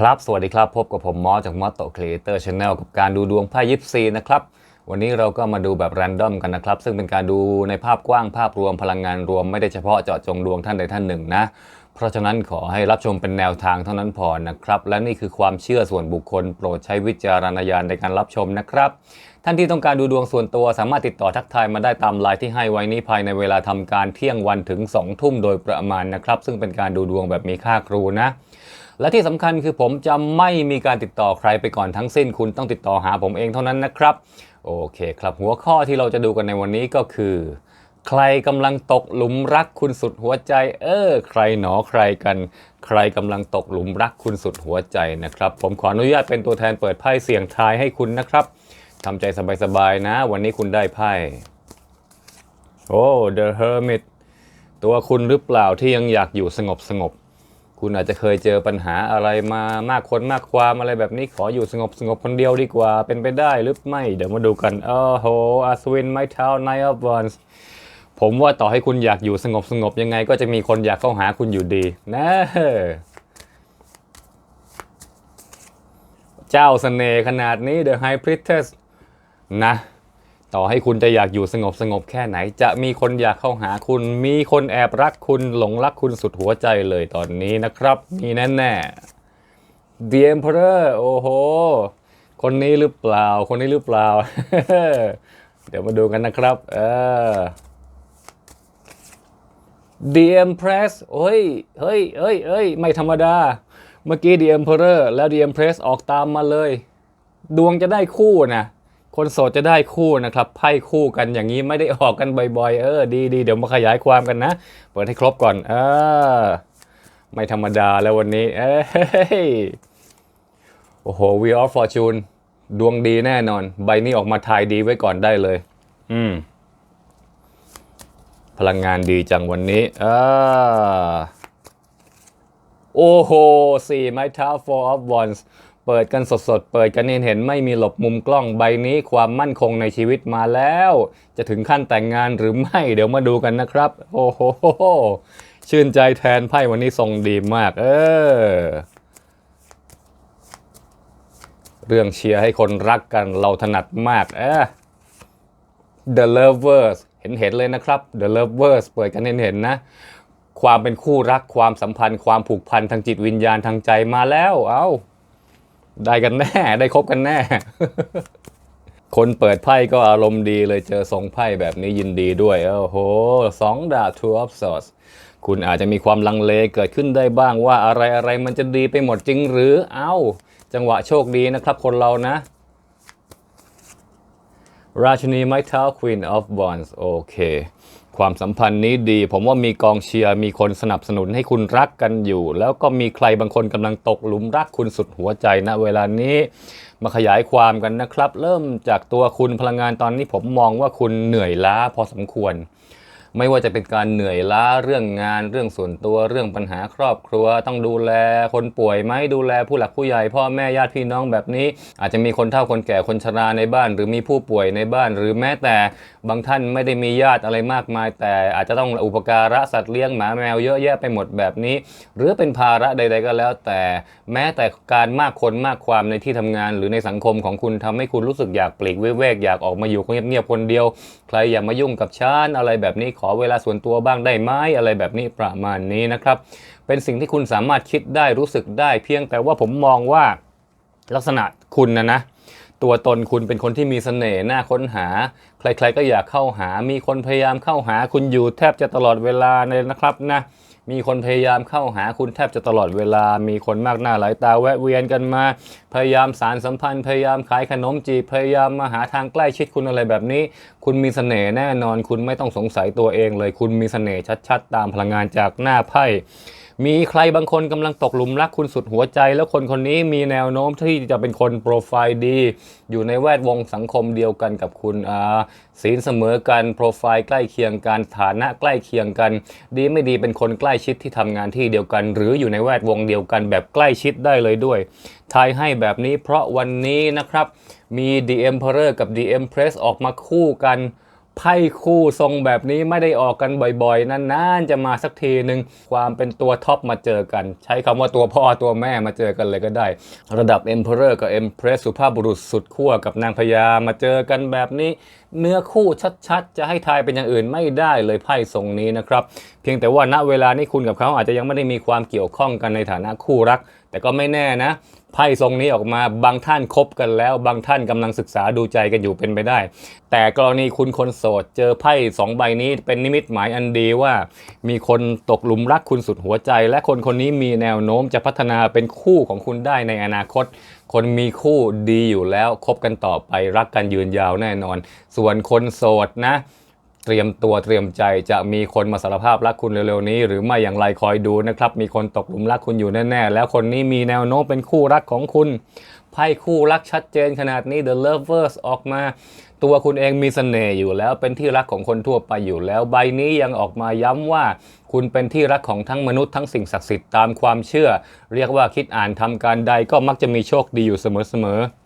ครับ สวัสดีครับ พบกับผมมอสจากมอสโตครีเอเตอร์ชาแนลกับการดูดวงไพ่ยิปซีนะครับ วันนี้เราก็มาดูแบบแรนดอมกันนะครับ ซึ่งเป็นการดูในภาพกว้างภาพรวมพลังงานรวมไม่ได้เฉพาะเจาะจงดวงท่านใดท่านหนึ่งนะ เพราะฉะนั้นขอให้รับชมเป็นแนวทางเท่านั้นพอนะครับ และนี่คือความเชื่อส่วนบุคคล โปรดใช้วิจารณญาณในการรับชมนะครับ ท่านที่ต้องการดูดวงส่วนตัวสามารถติดต่อทักทายมาได้ตามไลน์ที่ให้ไว้นี้ภายในเวลาทำการเที่ยงวันถึง2ทุ่มโดยประมาณนะครับ ซึ่งเป็นการดูดวงแบบมีค่าครูนะ และที่สำคัญคือผมจะไม่มีการติดต่อใครไปก่อนทั้งสิ้น คุณต้องติดต่อหาผมเองเท่านั้นนะครับ โอเคครับหัวข้อที่เราจะดูกันในวันนี้ก็คือ ใครกำลังตกหลุมรักคุณสุดหัวใจ เออ ใครหนอใครกัน ใครกำลังตกหลุมรักคุณสุดหัวใจนะครับ ผมขออนุญาตเป็นตัวแทนเปิดไพ่เสี่ยงทายให้คุณนะครับทำใจสบายๆนะ วันนี้คุณได้ไพ่โอ้ The Hermit ตัวคุณหรือเปล่าที่ยังอยากอยู่สงบสงบ คุณอาจจะเคยเจอปัญหาอะไรมามากคนมากความอะไรแบบนี้ขออยู่สงบสงบคนเดียวดีกว่าเป็นไปได้หรือไม่ เดี๋ยวมาดูกันโอ้โหอัศวินไม้เท้า Knight of Wands ผมว่าต่อให้คุณอยากอยู่สงบสงบยังไง ก็จะมีคนอยากเข้าหาคุณอยู่ดีนะเจ้าเสน่ห์ขนาดนี้ The High Priestess นะ ต่อให้คุณจะอยากอยู่สงบสงบแค่ไหน จะมีคนอยากเข้าหาคุณ มีคนแอบรักคุณหลงรักคุณสุดหัวใจเลยตอนนี้นะครับ มีแน่แน่ๆ The Emperor โอ้โห คนนี้หรือเปล่า คนนี้หรือเปล่า เดี๋ยวมาดูกันนะครับ เออ The Empress เฮ้ย เฮ้ยเฮ้ยเฮ้ย ไม่ธรรมดา เมื่อกี้ The Emperor แล้ว The Empress ออกตามมาเลย ดวงจะได้คู่นะ คนโสดจะได้คู่นะครับไพ่คู่กันอย่างนี้ไม่ได้ออกกันบ่อยๆ เออดีดีเดี๋ยวมาขยายความกันนะ เปิดให้ครบก่อน เออ ไม่ธรรมดาแล้ววันนี้ เอ้ยโอ้โห Wheel of Fortune ดวงดีแน่นอน ใบนี้ออกมาทายดีไว้ก่อนได้เลย อืม พลังงานดีจังวันนี้อ่าโอ้โหสี่ไม้เท้า four of wands เปิดกันสดๆ เปิดกันเห็นเห็นๆไม่มีหลบมุมกล้องใบนี้ความมั่นคงในชีวิตมาแล้ว จะถึงขั้นแต่งงานหรือไม่เดี๋ยวมาดูกันนะครับ โอ้โหชื่นใจแทนไพ่วันนี้ทรงดีมาก เออ เรื่องเชียร์ให้คนรักกันเราถนัดมากเออ The Lovers เห็นเห็นๆเลยนะครับ The Lovers เปิดกันเห็นเห็นๆนะความเป็นคู่รักความสัมพันธ์ ความผูกพันทางจิตวิญญาณทางใจมาแล้ว เอา้า ได้กันแน่ ได้คบกันแน่ คนเปิดไพ่ก็อารมณ์ดีเลยเจอทรงไพ่แบบนี้ยินดีด้วย โอ้โหสองดาบ two of swords คุณอาจจะมีความลังเลเกิดขึ้นได้บ้างว่าอะไรอะไรมันจะดีไปหมดจริงหรือ เอ้า จังหวะโชคดีนะครับคนเรานะ ราชินีไม้เท้า Queen of Wands โอเค ความสัมพันธ์นี้ดี ผมว่ามีกองเชียร์มีคนสนับสนุนให้คุณรักกันอยู่ แล้วก็มีใครบางคนกำลังตกหลุมรักคุณสุดหัวใจนะเวลานี้มาขยายความกันนะครับ เริ่มจากตัวคุณพลังงานตอนนี้ผมมองว่าคุณเหนื่อยล้าพอสมควร ไม่ว่าจะเป็นการเหนื่อยล้าเรื่องงานเรื่องส่วนตัวเรื่องปัญหาครอบครัว ต้องดูแลคนป่วยไหมดูแลผู้หลักผู้ใหญ่พ่อแม่ญาติพี่น้องแบบนี้ อาจจะมีคนเฒ่าคนแก่คนชราในบ้าน หรือมีผู้ป่วยในบ้าน หรือแม้แต่บางท่านไม่ได้มีญาติอะไรมากมาย แต่อาจจะต้องอุปการะสัตว์เลี้ยงหมาแมวเยอะแยะไปหมดแบบนี้ หรือเป็นภาระใด ๆ ก็แล้ว แต่แม้แต่การมากคนมากความในที่ทำงาน หรือในสังคมของคุณทำให้คุณรู้สึกอยากปลีกวิเวกอยากออกมาอยู่เงียบๆคนเดียว ใครอย่ามายุ่งกับฉันอะไรแบบนี้ขอเวลาส่วนตัวบ้างได้ไหมอะไรแบบนี้ประมาณนี้นะครับ เป็นสิ่งที่คุณสามารถคิดได้รู้สึกได้ เพียงแต่ว่าผมมองว่าลักษณะคุณนะนะตัวตนคุณเป็นคนที่มีเสน่ห์น่าค้นหา ใครๆก็อยากเข้าหา มีคนพยายามเข้าหาคุณอยู่แทบจะตลอดเวลาเลยนะครับนะ มีคนพยายามเข้าหาคุณแทบจะตลอดเวลา มีคนมากหน้าหลายตาแวะเวียนกันมา พยายามสารสัมพันธ์ พยายามขายขนมจีบ พยายามมาหาทางใกล้ชิดคุณอะไรแบบนี้ คุณมีเสน่ห์แน่นอน คุณไม่ต้องสงสัยตัวเองเลย คุณมีเสน่ห์ชัด ๆ ตามพลังงานจากหน้าไพ่ มีใครบางคนกำลังตกหลุมรักคุณสุดหัวใจ แล้วคนคนนี้มีแนวโน้มที่จะเป็นคนโปรไฟล์ดี อยู่ในแวดวงสังคมเดียวกันกับคุณอ่าศีลเสมอกันโปรไฟล์ใกล้เคียงกันฐานะใกล้เคียงกัน ดีไม่ดีเป็นคนใกล้ชิดที่ทำงานที่เดียวกัน หรืออยู่ในแวดวงเดียวกันแบบใกล้ชิดได้เลยด้วยทายให้แบบนี้เพราะวันนี้นะครับมี The Emperor กับ The Empress ออกมาคู่กัน ไพ่คู่ทรงแบบนี้ไม่ได้ออกกันบ่อยๆ นานๆ จะมาสักทีหนึ่งความเป็นตัวท็อปมาเจอกัน ใช้คำว่าตัวพ่อตัวแม่มาเจอกันเลยก็ได้ ระดับ Emperor กับ Empress สุภาพบุรุษสุดขั้วกับนางพญามาเจอกันแบบนี้ เนื้อคู่ชัดๆ จะให้ทายเป็นอย่างอื่นไม่ได้เลยไพ่ทรงนี้นะครับ เพียงแต่ว่าณเวลานี้คุณกับเขาอาจจะยังไม่ได้มีความเกี่ยวข้องกันในฐานะคู่รัก แต่ก็ไม่แน่นะไพ่ทรงนี้ออกมาบางท่านคบกันแล้ว บางท่านกำลังศึกษาดูใจกันอยู่เป็นไปได้ แต่กรณีคุณคนโสด เจอไพ่สองใบนี้เป็นนิมิตหมายอันดีว่า มีคนตกหลุมรักคุณสุดหัวใจ และคนคนนี้มีแนวโน้มจะพัฒนาเป็นคู่ของคุณได้ในอนาคต คนมีคู่ดีอยู่แล้วคบกันต่อไปรักกันยืนยาวแน่นอนส่วนคนโสดนะ เตรียมตัวเตรียมใจจะมีคนมาสารภาพรักคุณเร็วๆนี้ หรือไม่อย่างไรคอยดูนะครับ มีคนตกหลุมรักคุณอยู่แน่ๆ แล้วคนนี้มีแนวโน้มเป็นคู่รักของคุณไพ่คู่รักชัดเจนขนาดนี้ The Lovers ออกมา ตัวคุณเองมีเสน่ห์อยู่แล้วเป็นที่รักของคนทั่วไปอยู่แล้วใบนี้ยังออกมาย้ำว่า คุณเป็นที่รักของทั้งมนุษย์ทั้งสิ่งศักดิ์สิทธิ์ตามความเชื่อ เรียกว่าคิดอ่านทำการใดก็มักจะมีโชคดีอยู่เสมอๆ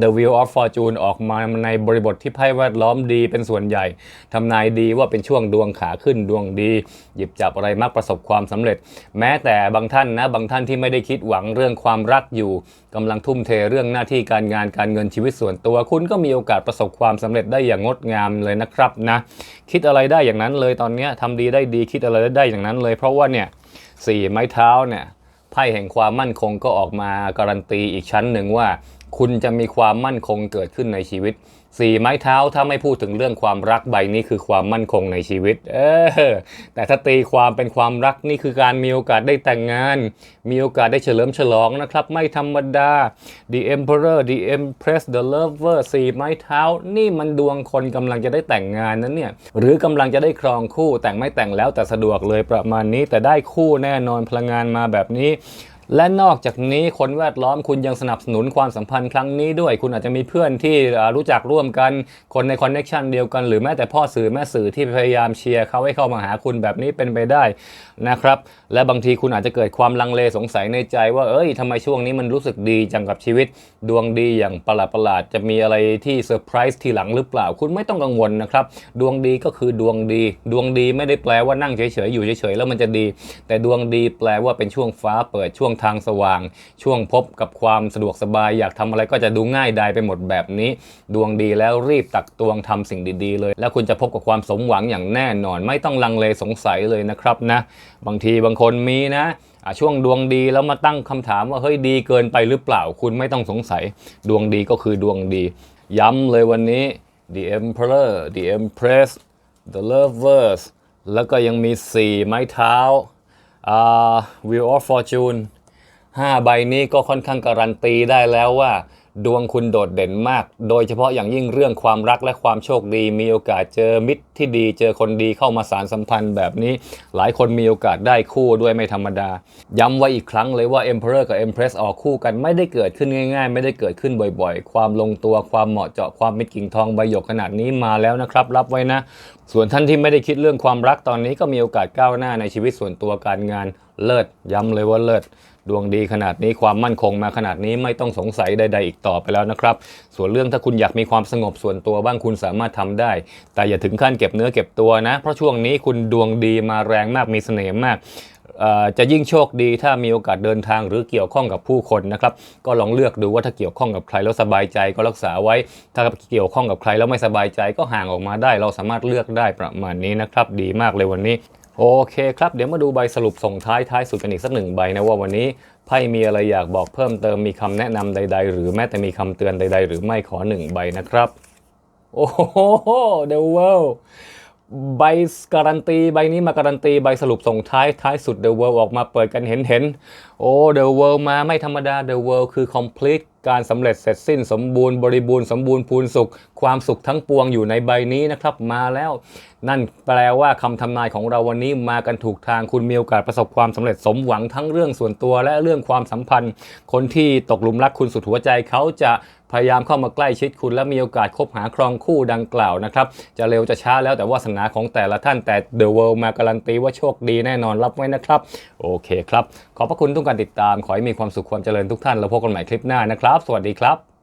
The Wheel of Fortune ออกมาในบริบทที่ไพ่แวดล้อมดีเป็นส่วนใหญ่ทำนายดีว่าเป็นช่วงดวงขาขึ้นดวงดี หยิบจับอะไรมักประสบความสำเร็จ แม้แต่บางท่านนะบางท่านที่ไม่ได้คิดหวังเรื่องความรักอยู่กำลังทุ่มเทเรื่องหน้าที่การงานการเงินชีวิตส่วนตัว คุณก็มีโอกาสประสบความสำเร็จได้อย่างงดงามเลยนะครับนะคิดอะไรได้อย่างนั้นเลยตอนนี้ทำดีได้ดีคิดอะไรได้อย่างนั้นเลย เพราะว่าเนี่ยสี่ไม้เท้าเนี่ยไพ่แห่งความมั่นคงก็ออกมาการันตีอีกชั้นหนึ่งว่า คุณจะมีความมั่นคงเกิดขึ้นในชีวิตสี่ไม้เท้าถ้าไม่พูดถึงเรื่องความรักใบนี้คือความมั่นคงในชีวิต เออ แต่ถ้าตีความเป็นความรักนี่คือการมีโอกาสได้แต่งงาน มีโอกาสได้เฉลิมฉลองนะครับ ไม่ธรรมดา The Emperor The Empress The Lover สี่ไม้เท้า นี่มันดวงคนกำลังจะได้แต่งงานนั้นเนี่ย หรือกำลังจะได้ครองคู่แต่งไม่แต่งแล้วแต่สะดวกเลยประมาณนี้ แต่ได้คู่แน่นอนพลังงานมาแบบนี้ และนอกจากนี้คนแวดล้อมคุณยังสนับสนุนความสัมพันธ์ครั้งนี้ด้วย คุณอาจจะมีเพื่อนที่รู้จักร่วมกัน คนในคอนเน็ชันเดียวกัน หรือแม้แต่พ่อสื่อแม่สื่อที่พยายามเชียร์เขาให้เข้ามาหาคุณแบบนี้เป็นไปได้นะครับ และบางทีคุณอาจจะเกิดความลังเลสงสัยในใจ ว่าเอ้ยทำไมช่วงนี้มันรู้สึกดีจังกับชีวิต ดวงดีอย่างประหลาดประหลาดๆจะมีอะไรที่เซอร์ไพรส์ทีหลังหรือเปล่า คุณไม่ต้องกังวลนะครับ ดวงดีก็คือดวงดี ดวงดีไม่ได้แปลว่านั่งเฉยๆอยู่เฉยๆแล้วมันจะดี แต่ดวงดีแปลว่าเป็นช่วงฟ้าเปิดช่วงทางสว่าง ช่วงพบกับความสะดวกสบาย อยากทำอะไรก็จะดูง่ายดายไปหมดแบบนี้ ดวงดีแล้วรีบตักตวงทำสิ่งดีๆ เลย แล้วคุณจะพบกับความสมหวังอย่างแน่นอน ไม่ต้องลังเลสงสัยเลยนะครับนะ บางทีบางคนมีนะช่วงดวงดีแล้วมาตั้งคำถามว่าเฮ้ยดีเกินไปหรือเปล่าคุณไม่ต้องสงสัย ดวงดีก็คือดวงดี ย้ำเลยวันนี้ The Emperor The Empress The Lovers แล้วก็ยังมี 4 ไม้เท้าอ่า Wheel of Fortune 5 ใบนี้ก็ค่อนข้างการันตีได้แล้วว่า ดวงคุณโดดเด่นมาก โดยเฉพาะอย่างยิ่งเรื่องความรักและความโชคดี มีโอกาสเจอมิตรที่ดี เจอคนดีเข้ามาสารสัมพันธ์แบบนี้ หลายคนมีโอกาสได้คู่ด้วยไม่ธรรมดา ย้ำไว้อีกครั้งเลยว่า Emperor กับ Empress ออกคู่กันไม่ได้เกิดขึ้นง่าย ๆ ไม่ได้เกิดขึ้นบ่อยๆ ความลงตัวความเหมาะเจาะความเป็นกิ่งทองใบหยกขนาดนี้มาแล้วนะครับรับไว้นะ ส่วนท่านที่ไม่ได้คิดเรื่องความรักตอนนี้ก็มีโอกาสก้าวหน้าในชีวิตส่วนตัวการงานเลิศย้ำเลยว่าเลิศ ดวงดีขนาดนี้ความมั่นคงมาขนาดนี้ไม่ต้องสงสัยใด ๆ อีกต่อไปแล้วนะครับ ส่วนเรื่องถ้าคุณอยากมีความสงบส่วนตัวบ้างคุณสามารถทำได้ แต่อย่าถึงขั้นเก็บเนื้อเก็บตัวนะ เพราะช่วงนี้คุณดวงดีมาแรงมากมีเสน่ห์มากจะยิ่งโชคดีถ้ามีโอกาสเดินทางหรือเกี่ยวข้องกับผู้คนนะครับ ก็ลองเลือกดูว่าถ้าเกี่ยวข้องกับใครแล้วสบายใจก็รักษาไว้ ถ้าเกี่ยวข้องกับใครแล้วไม่สบายใจก็ห่างออกมาได้ เราสามารถเลือกได้ประมาณนี้นะครับ ดีมากเลยวันนี้ โอเคครับ เดี๋ยวมาดูใบสรุปส่งท้ายท้ายสุดกันอีกสักหนึ่งใบนะว่าวันนี้ไพ่มีอะไรอยากบอกเพิ่มเติมมีคำแนะนำใด ๆ หรือแม้แต่มีคำเตือนใด ๆ หรือไม่ขอหนึ่งใบนะครับ โอ้โห The World ใบการันตีใบนี้มาการันตีใบสรุปส่งท้ายท้ายสุด The World ออกมาเปิดกันเห็นเห็นโอ้ The World มาไม่ธรรมดา The World คือ complete การสำเร็จเสร็จสิ้นสมบูรณ์บริบูรณ์สมบูรณ์พูนสุข ความสุขทั้งปวงอยู่ในใบนี้นะครับ มาแล้ว นั่นแปลว่าคำทำนายของเราวันนี้มากันถูกทางคุณมีโอกาสประสบความสำเร็จสมหวังทั้งเรื่องส่วนตัวและเรื่องความสัมพันธ์ คนที่ตกหลุมรักคุณสุดหัวใจเขาจะพยายามเข้ามาใกล้ชิดคุณ และมีโอกาสคบหาครองคู่ดังกล่าวนะครับจะเร็วจะช้าแล้วแต่วาสนาของแต่ละท่านแต่ The World มาการันตีว่าโชคดีแน่นอนรับไว้นะครับ โอเคครับ ขอบพระคุณทุกการติดตาม ขอให้มีความสุขความเจริญทุกท่านแล้วพบกันใหม่คลิปหน้านะครับ สวัสดีครับ